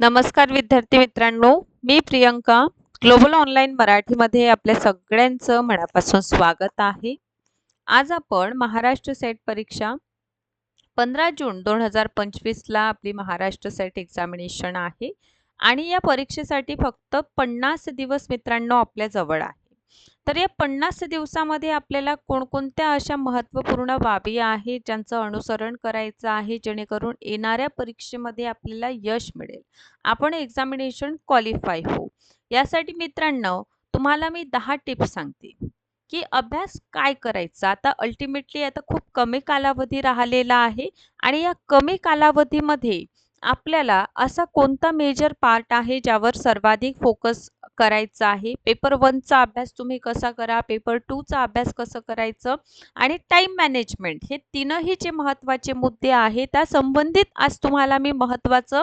नमस्कार विद्यार्थी मित्रांनो मी प्रियंका. ग्लोबल ऑनलाईन मराठीमध्ये आपल्या सगळ्यांचं मनापासून स्वागत आहे. आज आपण महाराष्ट्र सेट परीक्षा पंधरा जून दोन हजार पंचवीसला आपली महाराष्ट्र सेट एक्झामिनेशन आहे. आणि या परीक्षेसाठी फक्त पन्नास दिवस मित्रांनो आपल्या जवळ आहे. तर या पन्नास दिवसामध्ये आपल्याला कोणकोणत्या अशा महत्त्वपूर्ण बाबी आहेत ज्यांचं अनुसरण करायचं आहे जेणेकरून येणाऱ्या परीक्षेमध्ये आपल्याला यश मिळेल? आपण एक्झामिनेशन क्वालिफाय हो यासाठी मित्रांनो तुम्हाला मी दहा टिप्स सांगते की अभ्यास काय करायचा? आता अल्टिमेटली आता खूप कमी कालावधी राहिलेला आहे आणि या कमी कालावधीमध्ये आपल्याला असा कोणता मेजर पार्ट आहे ज्यावर सर्वाधिक फोकस करायचा आहे? पेपर वनचा अभ्यास तुम्ही कसा करा? पेपर टूचा अभ्यास कसं करायचं? आणि टाईम मॅनेजमेंट हे तीनही जे महत्त्वाचे मुद्दे आहेत त्या संबंधित आज तुम्हाला मी महत्त्वाचं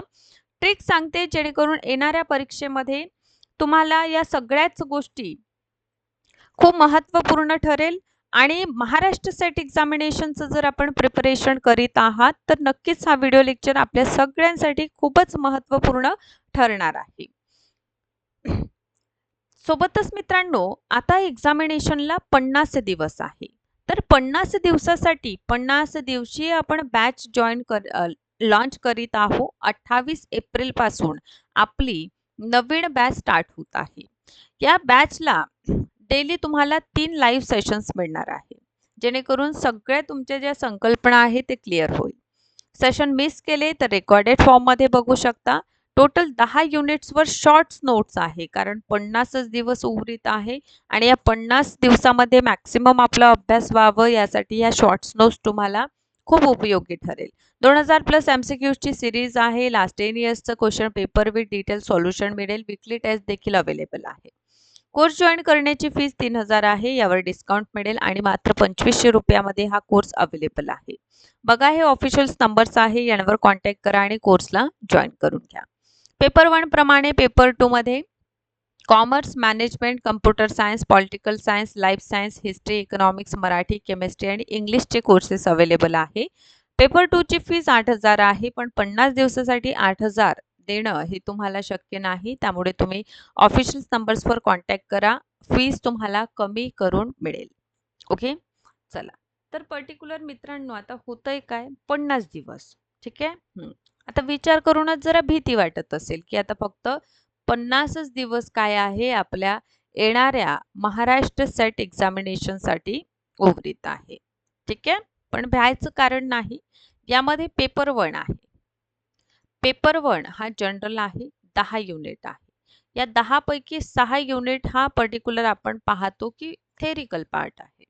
ट्रिक सांगते जेणेकरून येणाऱ्या परीक्षेमध्ये तुम्हाला या सगळ्याच गोष्टी खूप महत्त्वपूर्ण ठरेल. आणि महाराष्ट्र सेट एक्झामिनेशनचं जर आपण प्रिपरेशन करीत आहात तर नक्कीच हा व्हिडिओ लेक्चर आपल्या सगळ्यांसाठी खूपच महत्त्वपूर्ण ठरणार आहे. सोबतच मित्रांनो आता एक्झामिनेशनला पन्नास दिवस आहे. तर पन्नास दिवसासाठी पन्नास दिवशी आपण बॅच जॉईन कर लॉन्च करीत आहोत. अठ्ठावीस एप्रिलपासून आपली नवीन बॅच स्टार्ट होत आहे. या बॅचला डेली तुम्हाला तीन लाईव्ह सेशन्स मिळणार आहे. जेणेकरून सगळ्या तुमच्या ज्या संकल्पना आहेत ते क्लिअर होईल. सेशन मिस केले तर रेकॉर्डेड फॉर्ममध्ये बघू शकता. टोटल दहा युनिट्सवर शॉर्ट्स नोट्स आहे कारण पन्नासच दिवस उर्वरित आहे आणि या पन्नास दिवसामध्ये मॅक्सिमम आपला अभ्यास व्हावं यासाठी या शॉर्ट्स नोट्स तुम्हाला खूप उपयोगी ठरेल. दोन हजार प्लस एम सी क्यूजची सिरीज आहे. Last ten इयर्सचं question paper with detail solution मिळेल. विकली टेस्ट देखील अवेलेबल आहे. कोर्स जॉईन करण्याची फीस तीन हजार आहे यावर डिस्काउंट मिळेल आणि मात्र पंचवीसशे रुपयामध्ये हा कोर्स अवेलेबल आहे. बघा हे ऑफिशियल नंबर्स आहे यांवर कॉन्टॅक्ट करा आणि कोर्सला जॉईन करून घ्या. पेपर वन प्रमाणे पेपर टू मध्ये commerce management computer science political science life science history economics Marathi chemistry आणि इंग्लिशचे कोर्सेस अवेलेबल आहे. पेपर टूची फीस आठ हजार आहे पण पन्नास दिवसासाठी आठ हजार देणं हे तुम्हाला शक्य नाही. त्यामुळे तुम्ही ऑफिशियल नंबर्सवर कॉन्टॅक्ट करा. फीस तुम्हाला कमी करून मिळेल. ओके चला. तर पर्टिक्युलर मित्रांनो आता होतंय काय? पन्नास दिवस. ठीक आहे? आता विचार करूनच जरा भीती वाटत असेल की आता फक्त पन्नासच दिवस काय आहे? आपल्या येणाऱ्या महाराष्ट्र सेट एक्झामिनेशनसाठी उघडीत आहे. ठीक आहे? पण भ्यायचं कारण नाही. यामध्ये पेपर वन आहे. पेपर वन हा जनरल आहे दहा युनिट आहे. या दहापैकी सहा युनिट हा पर्टिक्युलर आपण पाहतो की थेरिकल पार्ट आहे.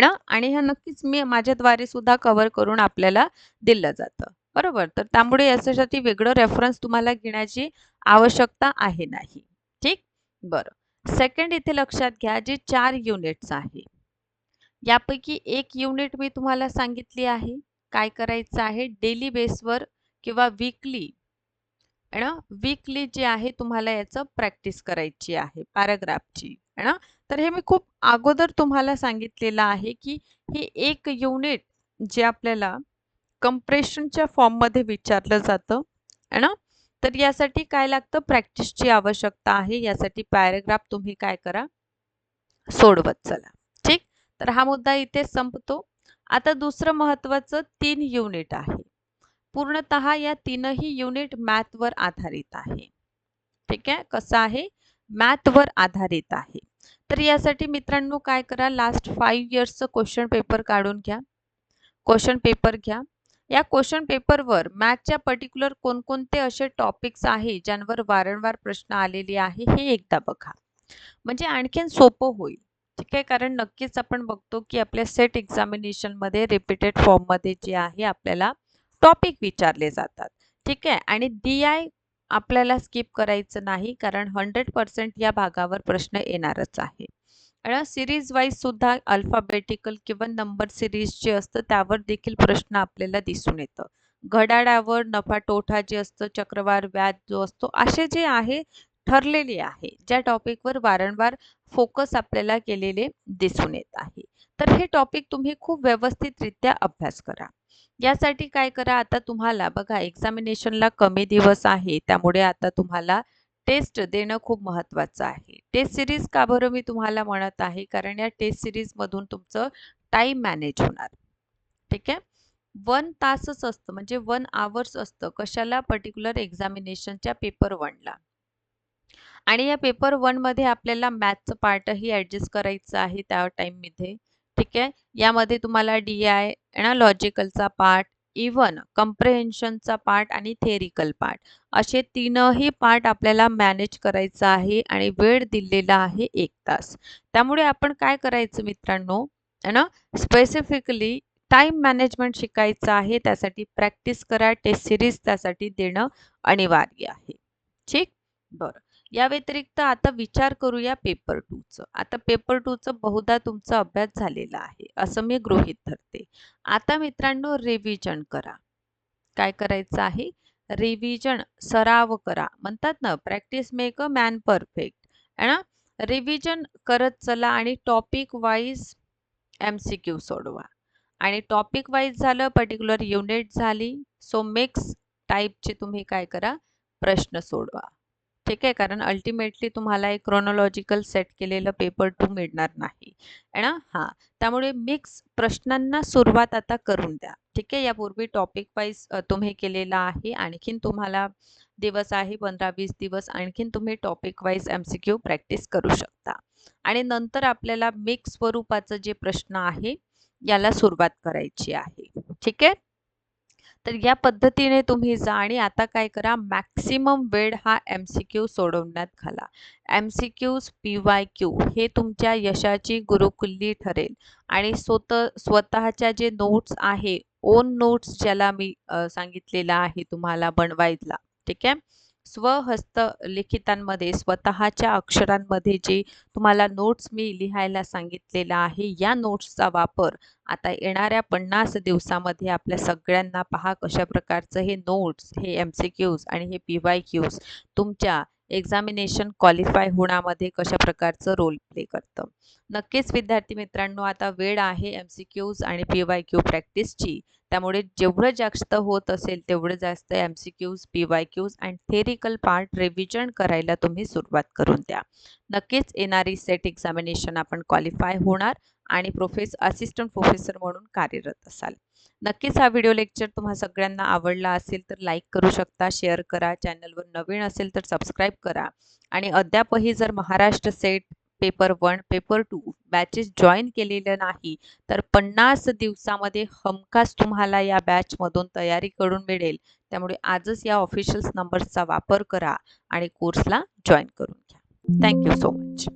ना? आणि हे नक्कीच मी माझ्याद्वारे सुद्धा कव्हर करून आपल्याला दिलं जातं. बरोबर? तर त्यामुळे याच्यासाठी वेगळं रेफरन्स तुम्हाला घेण्याची आवश्यकता आहे नाही. ठीक? बरं. सेकंड इथे लक्षात घ्या जे चार युनिट्स आहे. यापैकी एक युनिट मी तुम्हाला सांगितली आहे. काय करायचं आहे? डेली बेसवर किंवा वीकली है ना? वीकली जे आहे तुम्हाला याचं प्रॅक्टिस करायची आहे पॅराग्राफची है ना? तर हे मी खूप अगोदर तुम्हाला सांगितलेलं आहे की हे एक युनिट जे आपल्याला कंप्रेशनच्या फॉर्ममध्ये विचारलं जातं. है ना? तर यासाठी काय लागतं? प्रॅक्टिसची आवश्यकता आहे. यासाठी पॅराग्राफ तुम्ही काय करा? सोडवत चला. ठीक? तर हा मुद्दा इथे संपतो. आता दुसरं महत्वाचं तीन युनिट आहे. पूर्णत या तीनही युनिट मॅथवर आधारित आहे. ठीक आहे? कसं आहे? मॅथवर आधारित आहे. तर यासाठी मित्रांनो काय करा? लास्ट फाईव्ह इयर्सचं क्वेश्चन पेपर काढून घ्या. क्वेश्चन पेपर घ्या. या क्वेश्चन पेपरवर मॅथच्या पर्टिक्युलर कोणकोणते असे टॉपिक्स आहे? ज्यांवर वारंवार प्रश्न आलेले आहे हे एकदा बघा. म्हणजे आणखीन सोपं होईल. ठीक आहे? कारण नक्कीच आपण बघतो की आपल्या सेट एक्झामिनेशनमध्ये रिपीटेड फॉर्ममध्ये जे आहे आपल्याला टॉपिक विचारले जातात. ठीक आहे? आणि डी आय आपल्याला स्किप करायचं नाही कारण हंड्रेड पर्सेंट या भागावर प्रश्न येणारच आहे. आणि सिरीज वाईज सुद्धा अल्फाबेटिकल किंवा नंबर सिरीज जे असतं त्यावर देखील प्रश्न आपल्याला दिसून येतं. घड्याळावर नफा टोठा जे असतं चक्रवार व्याज जो असतो असे जे आहे ठरलेले आहे ज्या टॉपिकवर वारंवार फोकस आपल्याला केलेले दिसून येत आहे. तर हे टॉपिक तुम्ही खूप व्यवस्थितरित्या अभ्यास करा. यासाठी काय करा आता तुम्हाला बघा एक्झामिनेशनला कमी दिवस आहे त्यामुळे आता तुम्हाला टेस्ट देणं खूप महत्त्वाचं आहे. टेस्ट सिरीज का बरं मी तुम्हाला म्हणत आहे? कारण या टेस्ट सिरीजमधून तुमचं टाईम मॅनेज होणार. ठीक आहे? वन तासच असतं म्हणजे वन आवर्स असतं कशाला पर्टिक्युलर एक्झामिनेशनच्या पेपर वनला आणि या पेपर वनमध्ये आपल्याला मॅथचं पार्टही ॲडजस्ट करायचं आहे त्या टाईममध्ये ठीक आहे? यामध्ये तुम्हाला डी आय लॉजिकलचा पार्ट इवन कम्प्रेहेन्शनचा पार्ट आणि थेरिकल पार्ट असे तीनही पार्ट आपल्याला मॅनेज करायचा आहे आणि वेळ दिलेला आहे एक तास. त्यामुळे आपण काय करायचं मित्रांनो? है ना? स्पेसिफिकली टाइम मॅनेजमेंट शिकायचं आहे त्यासाठी प्रॅक्टिस करा टेस्ट सिरीज त्यासाठी देणं अनिवार्य आहे. ठीक? बरं. या व्यतिरिक्त आता विचार करूया पेपर टूचं आता पेपर टूचं बहुधा तुमचा अभ्यास झालेला आहे. असं मी गृहीत धरते. आता मित्रांनो रिव्हिजन करा. काय करायचं आहे? रिव्हिजन सराव करा. म्हणतात ना practice make a man perfect है ना? रिव्हिजन करत चला आणि topic wise M C Q सोडवा. आणि टॉपिक वाईज झालं पर्टिक्युलर युनिट झाली. सो मिक्स टाईपचे तुम्ही काय करा? प्रश्न सोडवा. ठीक आहे कारण अल्टिमेटली तुम्हाला एक क्रोनॉलॉजिकल सेट केलेलं पेपर टू मिळणार नाही. आहे ना? हां. त्यामुळे मिक्स प्रश्नांना सुरुवात आता करून द्या. ठीक आहे? यापूर्वी टॉपिक वाईज तुम्ही केलेला आहे. आणखीन तुम्हाला दिवस आहे पंधरा वीस दिवस. आणखीन तुम्ही topic wise M C Q practice करू शकता. आणि नंतर आपल्याला मिक्स स्वरूपाचं जे प्रश्न आहे याला सुरुवात करायची आहे. ठीक आहे? तर या पद्धतीने तुम्ही जा आणि आता काय करा मॅक्सिमम वेळ हा एम सी क्यू सोडवण्यात घाला. M C Qs P Y Q हे तुमच्या यशाची गुरुकुल्ली ठरेल. आणि स्वतः स्वतःच्या जे नोट्स आहे ओन नोट्स ज्याला मी सांगितलेला आहे तुम्हाला बनवायला ठीक आहे? स्वहस्त लिखितांमध्ये स्वतःच्या अक्षरांमध्ये जे तुम्हाला नोट्स मी लिहायला सांगितलेला आहे या नोट्सचा वापर आता येणाऱ्या पन्नास दिवसामध्ये आपल्या सगळ्यांना पहा कशा प्रकारचं हे नोट्स हे एम सी क्यूज आणि हे पी वाय क्यूज तुमच्या एक्झामिनेशन क्वालिफाय होण्यामध्ये कशा प्रकारचं रोल प्ले करतं? नक्कीच विद्यार्थी मित्रांनो आता वेळ आहे एम सी क्यूज आणि पी वाय क्यू प्रॅक्टिसची त्यामुळे जेवढं जास्त होत असेल तेवढं जास्त M C Qs P Y Qs and theoretical part revision करायला तुम्ही सुरुवात करून द्या. नक्कीच येणारी सेट एक्झामिनेशन आपण क्वालिफाय होणार. आणि प्रोफेस असिस्टंट प्रोफेसर म्हणून कार्यरत असाल. नक्कीच हा व्हिडिओ लेक्चर तुम्हा सगळ्यांना आवडला असेल तर लाईक करू शकता शेअर करा चॅनलवर नवीन असेल तर सबस्क्राईब करा. आणि अद्यापही जर Maharashtra set paper one paper two batches join केलेलं नाही तर पन्नास दिवसामध्ये हमखास तुम्हाला या बॅचमधून तयारी करून मिळेल. त्यामुळे आजच या ऑफिशियल नंबर्सचा वापर करा आणि कोर्सला जॉईन करून घ्या. Thank you so much